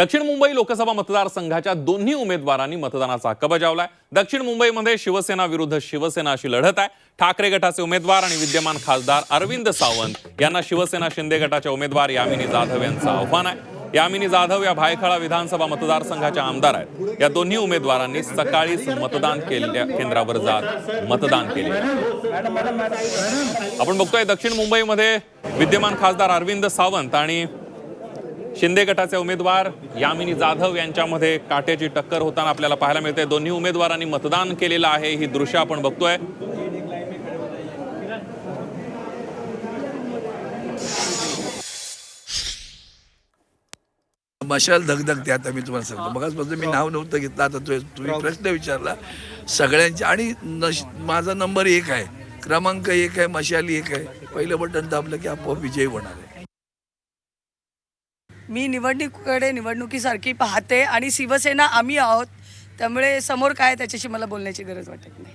दक्षिण मुंबई लोकसभा मतदारसंघाच्या दोन्ही उमेदवारांनी मतदानाचा हक्क बजावलाय. दक्षिण मुंबईमध्ये शिवसेना विरुद्ध शिवसेना अशी लढत आहे. ठाकरे गटाचे उमेदवार आणि विद्यमान खासदार अरविंद सावंत यांना शिवसेना शिंदे गटाच्या उमेदवार यामिनी जाधव यांचं आव्हान आहे. यामिनी जाधव या भायखळा विधानसभा मतदारसंघाच्या आमदार आहेत. या दोन्ही उमेदवारांनी सकाळीच मतदान केलेल्या केंद्रावर जात मतदान केले. आपण बघतोय दक्षिण मुंबईमध्ये विद्यमान खासदार अरविंद सावंत आणि शिंदे गटाचे उमेदवार यामिनी जाधव यांच्यामध्ये काट्याची टक्कर होताना आपल्याला पाहायला मिळते. दोन्ही उमेदवारांनी मतदान केलेलं आहे ही दृश्य आपण बघतोय. मशाल धगधगते आता मी तुम्हाला सांगतो. मगाचपासून मी नाव नव्हतं घेतलं आता तो तुम्ही प्रश्न विचारला. सगळ्यांचे आणि नश माझा नंबर एक आहे. क्रमांक एक आहे मशाल एक आहे. पहिलं बटन दाबलं की आपोआप विजयी होणार आहे. मी निवडणुकीकडे निवडणुकीसारखी पाहते आणि शिवसेना आम्ही आहोत. त्यामुळे समोर काय त्याच्याशी मला बोलण्याची गरज वाटत नाही.